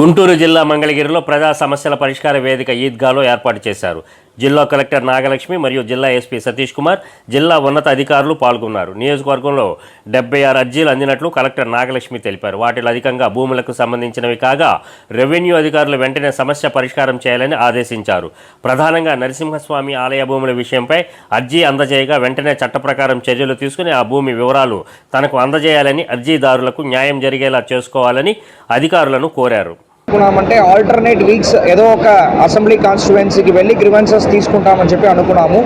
గుంటూరు జిల్లా మంగళగిరిలో ప్రజా సమస్యల పరిష్కార వేదిక ఈద్గాలో ఏర్పాటు చేశారు. జిల్లా కలెక్టర్ నాగలక్ష్మి మరియు జిల్లా ఎస్పీ సతీష్ కుమార్ జిల్లా ఉన్నత అధికారులు పాల్గొన్నారు. నియోజకవర్గంలో డెబ్బై ఆరు అర్జీలు అందినట్లు కలెక్టర్ నాగలక్ష్మి తెలిపారు. వాటిలో అధికంగా భూములకు సంబంధించినవి కాగా రెవెన్యూ అధికారులు వెంటనే సమస్య పరిష్కారం చేయాలని ఆదేశించారు. ప్రధానంగా నరసింహస్వామి ఆలయ భూముల విషయంపై అర్జీ అందజేయగా వెంటనే చట్ట ప్రకారం చర్యలు తీసుకుని ఆ భూమి వివరాలు తనకు అందజేయాలని అర్జీదారులకు న్యాయం జరిగేలా చేసుకోవాలని అధికారులను కోరారు. అనుకున్నామంటే ఆల్టర్నేట్ వీక్స్ ఏదో ఒక అసెంబ్లీ కాన్స్టిట్యువెన్సీకి వెళ్ళి గ్రివెన్సెస్ తీసుకుంటామని చెప్పి అనుకున్నాము.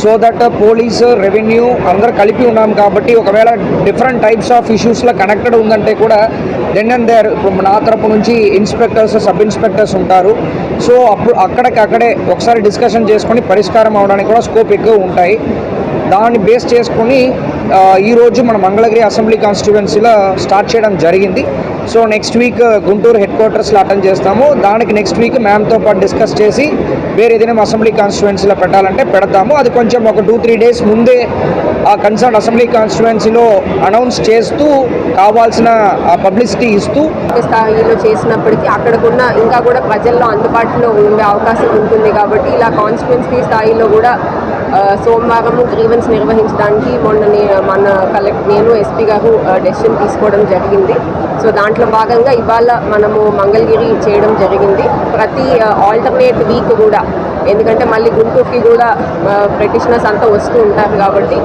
సో దట్ పోలీస్ రెవెన్యూ అందరు కలిపి ఉన్నాం కాబట్టి ఒకవేళ డిఫరెంట్ టైప్స్ ఆఫ్ ఇష్యూస్లో కనెక్టెడ్ ఉందంటే కూడా దెన్ అండ్ దేర్ నా తరపు నుంచి ఇన్స్పెక్టర్స్ సబ్ ఇన్స్పెక్టర్స్ ఉంటారు. సో అప్పుడు అక్కడికి అక్కడే ఒకసారి డిస్కషన్ చేసుకొని పరిష్కారం అవడానికి కూడా స్కోప్ ఎక్కువ ఉంటాయి. దాన్ని బేస్ చేసుకొని ఈరోజు మన మంగళగిరి అసెంబ్లీ కాన్స్టిట్యువెన్సీలో స్టార్ట్ చేయడం జరిగింది. So next week Guntur head క్వార్టర్స్లో అటెండ్ చేస్తాము. దానికి నెక్స్ట్ వీక్ మ్యామ్తో పాటు డిస్కస్ చేసి వేరే ఏదైనా అసెంబ్లీ కాన్స్టిట్యువెన్సీలో పెట్టాలంటే పెడతాము. అది కొంచెం ఒక టూ త్రీ డేస్ ముందే ఆ కన్సర్న్ అసెంబ్లీ కాన్స్టిట్యువెన్సీలో అనౌన్స్ చేస్తూ కావాల్సిన పబ్లిసిటీ ఇస్తూ స్థాయిలో చేసినప్పటికీ అక్కడకున్న ఇంకా కూడా ప్రజల్లో అందుబాటులో ఉండే అవకాశం ఉంటుంది కాబట్టి ఇలా కాన్స్టిట్యువెన్సీ స్థాయిలో కూడా సోమవారం గ్రీవెన్స్ నిర్వహించడానికి మొన్న మన కలెక్ట్ నేను ఎస్పీ గారు డెసిషన్ తీసుకోవడం జరిగింది. సో దాంట్లో భాగంగా ఇవాళ మనము మంగళగిరి చేయడం జరిగింది. ప్రతి ఆల్టర్నేట్ వీక్ కూడా ఎందుకంటే మళ్ళీ గుంటూరుకి కూడా ప్రెటిషనర్స్ అంతా వస్తూ ఉంటారు కాబట్టి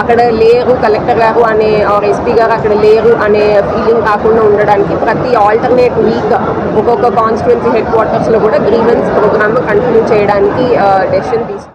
అక్కడ లేరు కలెక్టర్ గారు అనే ఆర్ ఎస్పీ గారు అక్కడ లేరు అనే ఫీలింగ్ కాకుండా ఉండడానికి ప్రతి ఆల్టర్నేట్ వీక్ ఒక్కొక్క కాన్స్టిట్యున్సీ హెడ్ క్వార్టర్స్లో కూడా గ్రీవెన్స్ ప్రోగ్రామ్ కంటిన్యూ చేయడానికి డెసిషన్ తీసుకు